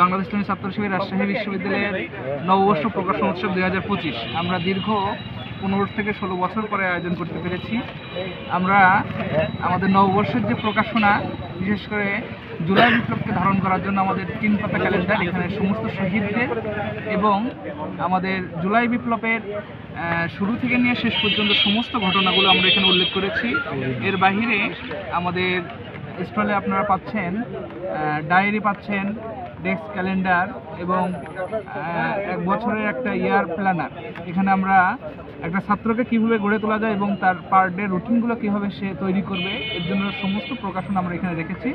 বাংলাদেশ ইসলামী ছাত্র শিবির রাজশাহী বিশ্ববিদ্যালয়ের নববর্ষ প্রকাশন উৎসব দুই হাজার পঁচিশ। আমরা দীর্ঘ পনেরো থেকে ষোলো বছর পরে আয়োজন করতে পেরেছি। আমরা আমাদের নববর্ষের যে প্রকাশনা, বিশেষ করে জুলাই বিপ্লবকে ধারণ করার জন্য আমাদের তিন পাতা ক্যালেন্ডার এখানে সমস্ত শহীদদের এবং আমাদের জুলাই বিপ্লবের শুরু থেকে নিয়ে শেষ পর্যন্ত সমস্ত ঘটনাগুলো আমরা এখানে উল্লেখ করেছি। এর বাহিরে আমাদের স্টলে আপনারা পাচ্ছেন ডায়েরি পাচ্ছেন, ডেস্ক ক্যালেন্ডার এবং এক বছরের একটা ইয়ার প্ল্যানার। এখানে আমরা একটা ছাত্রকে কীভাবে গড়ে তোলা যায় এবং তার পার ডে রুটিনগুলো কীভাবে সে তৈরি করবে এর জন্য সমস্ত প্রকাশন আমরা এখানে রেখেছি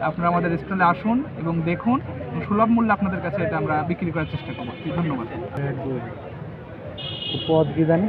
আপনারা আমাদের স্টলে আসুন এবং দেখুন এবং সুলভ মূল্যে আপনাদের কাছে এটা আমরা বিক্রি করার চেষ্টা করব। ধন্যবাদ। পদ কি জানি?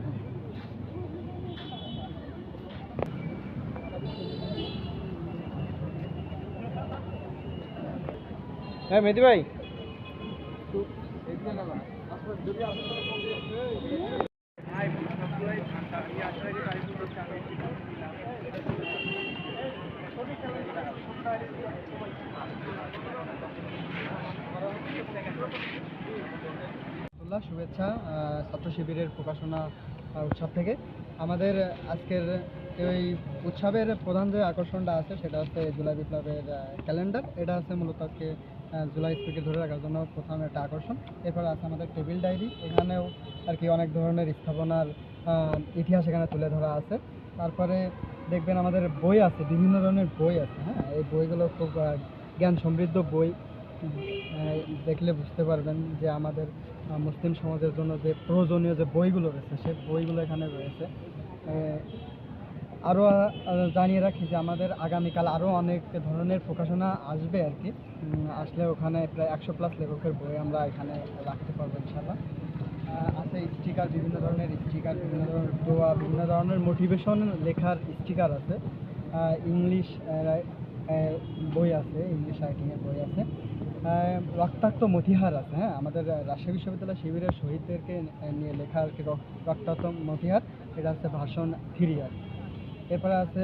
হ্যাঁ মেহেদি ভাই। শুভেচ্ছা ছাত্র শিবিরের প্রকাশনা উৎসব থেকে। আমাদের আজকের এই উৎসবের প্রধান যে আকর্ষণটা আছে, সেটা হচ্ছে জুলাই বিপ্লবের ক্যালেন্ডার এটা আছে মূলত জুলাই স্পিকে ধরে রাখার জন্য প্রথম একটা আকর্ষণ। এরপর আছে আমাদের টেবিল ডায়েরি এখানেও আর কি অনেক ধরনের স্থাপনার ইতিহাস এখানে তুলে ধরা আছে। তারপরে দেখবেন আমাদের বই আছে, বিভিন্ন ধরনের বই আছে হ্যাঁ? এই বইগুলো খুব জ্ঞান সমৃদ্ধ বই। দেখলে বুঝতে পারবেন যে আমাদের মুসলিম সমাজের জন্য যে প্রয়োজনীয় যে বইগুলো রয়েছে সেই বইগুলো এখানে রয়েছে। আরও জানিয়ে রাখি যে আমাদের আগামীকাল আরও অনেক ধরনের প্রকাশনা আসবে আর কি। আসলে ওখানে প্রায় একশো প্লাস লেখকের বই আমরা এখানে রাখতে পারব ইনশাল্লাহ আছে স্টিকার বিভিন্ন ধরনের স্টিকার বিভিন্ন ধরনের দোয়া, বিভিন্ন ধরনের মোটিভেশন লেখার স্টিকার আছে। ইংলিশ বই আছে ইংলিশ রাইটিংয়ের বই আছে। রক্তাক্ত মতিহার আছে হ্যাঁ? আমাদের রাজশাহী বিশ্ববিদ্যালয় শিবিরের শহীদদেরকে নিয়ে লেখা আর কি রক্তাক্ত মতিহার, এটা হচ্ছে ভাষণ থ্রি আর কি। এরপরে আছে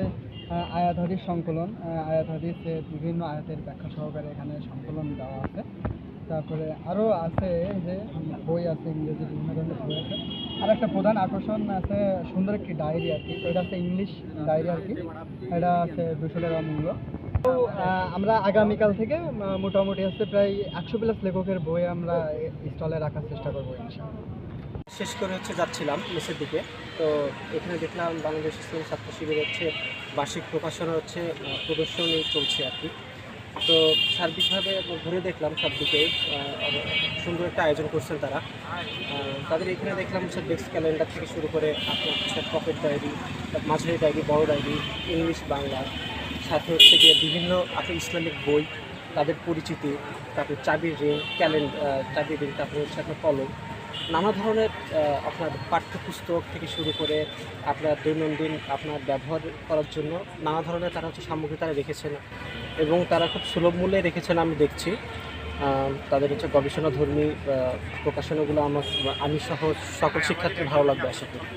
আয়াত হাদিস সংকলন। আয়াত হাদিস বিভিন্ন আয়াতের ব্যাখ্যা সহকারে এখানে সংকলন দেওয়া আছে। তারপরে আরও আছে যে বই আছে, ইংরেজি বিভিন্ন ধরনের বই আছে। আর একটা প্রধান আকর্ষণ আছে, সুন্দর একটি ডায়েরি আর কি। এটা আছে ইংলিশ ডায়েরি আর কি। এটা আছে দুশো টাকা মূল্য তো আমরা আগামীকাল থেকে মোটামুটি হচ্ছে প্রায় একশো প্লাস লেখকের বই আমরা স্টলে রাখার চেষ্টা করব ইনশাআল্লাহ। শেষ করে হচ্ছে যাচ্ছিলাম মেসের দিকে। তো এখানে দেখলাম বাংলাদেশ ইসলাম ছাত্র শিবির হচ্ছে বার্ষিক প্রকাশনা হচ্ছে প্রদর্শনী চলছে আর কি। তো সার্বিকভাবে ঘুরে দেখলাম সব দিকে সুন্দর একটা আয়োজন করছেন তারা। তাদের এখানে দেখলাম হচ্ছে ডেস্ক ক্যালেন্ডার থেকে শুরু করে আপনার পকেট ডায়েরি মাঝারি ডায়েরি বড় ডায়েরি ইংলিশ বাংলা, সাথে হচ্ছে গিয়ে বিভিন্ন আপনার ইসলামিক বই, তাদের পরিচিতি, তারপর চাবির রিং ক্যালেন্ডার চাবির রিং তারপরে হচ্ছে আপনার কলম। নানা ধরনের আপনার পাঠ্যপুস্তক থেকে শুরু করে আপনার দৈনন্দিন আপনার ব্যবহার করার জন্য নানা ধরনের তারা হচ্ছে সামগ্রী তারা রেখেছেন এবং তারা খুব সুলভ মূল্যে রেখেছেন আমি দেখছি। তাদের হচ্ছে গবেষণাধর্মী প্রকাশনাগুলো আমার, আমি সহ সকল শিক্ষার্থী ভালো লাগবে আশা করি।